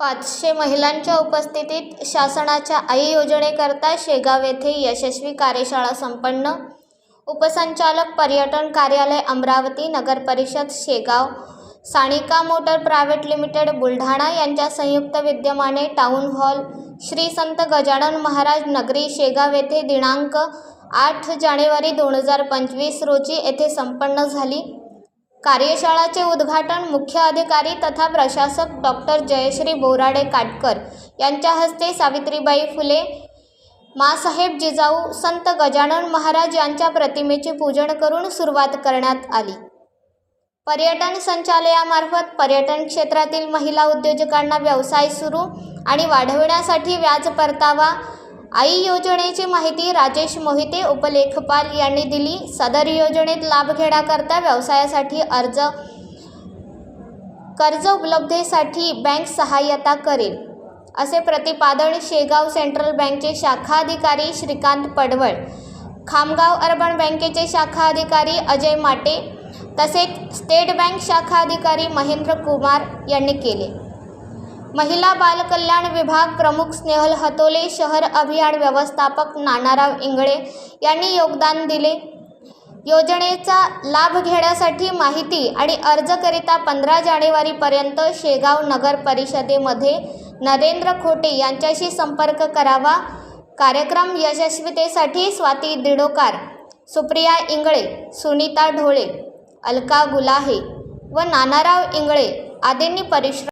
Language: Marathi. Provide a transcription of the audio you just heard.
पाचशे महिलांच्या उपस्थितीत शासनाच्या आई योजनेकरता शेगाव येथे यशस्वी कार्यशाळा संपन्न. उपसंचालक पर्यटन कार्यालय अमरावती नगर परिषद Shegaon. Sanika motor private limited Buldhana यांच्या संयुक्त विद्यमाने टाउन हॉल श्री संत गजानन महाराज नगरी शेगाव येथे दिनांक आठ जानेवारी दोन हजार पंचवीस रोजी येथे संपन्न झाली. कार्यशाळाचे उद्घाटन मुख्य अधिकारी तथा प्रशासक डॉक्टर जयश्री बोराडे काटकर यांच्या हस्ते सावित्रीबाई फुले मासाहेब जिजाऊ संत गजानन महाराज यांच्या प्रतिमेचे पूजन करून सुरुवात करण्यात आली. पर्यटन संचालयामार्फत पर्यटन क्षेत्रातील महिला उद्योजकांना व्यवसाय सुरू आणि वाढविण्यासाठी व्याज परतावा आई योजनेची माहिती राजेश मोहिते उपलेखपाल यांनी दिली. सदर योजनेत लाभ घेण्याकरता व्यवसायासाठी अर्ज कर्ज उपलब्धेसाठी बँक सहाय्यता करेल असे प्रतिपादन शेगाव सेंट्रल बँकचे शाखा अधिकारी श्रीकांत पडवळ खामगाव अर्बन बँकेचे शाखा अधिकारी अजय माटे तसेच स्टेट बँक शाखा अधिकारी महेंद्र कुमार यांनी केले. महिला बालकल्याण विभाग प्रमुख स्नेहल हतोले शहर अभियान व्यवस्थापक नानाराव इंगळे यांनी योगदान दिले. योजनेचा लाभ घेण्यासाठी माहिती आणि अर्जकरिता पंधरा जानेवारीपर्यंत शेगाव नगर परिषदेमध्ये नरेंद्र खोटे यांच्याशी संपर्क करावा. कार्यक्रम यशस्वीतेसाठी स्वाती दिडोकार सुप्रिया इंगळे सुनीता ढोळे अलका गुलाहे व नानाराव इंगळे आदींनी परिश्रम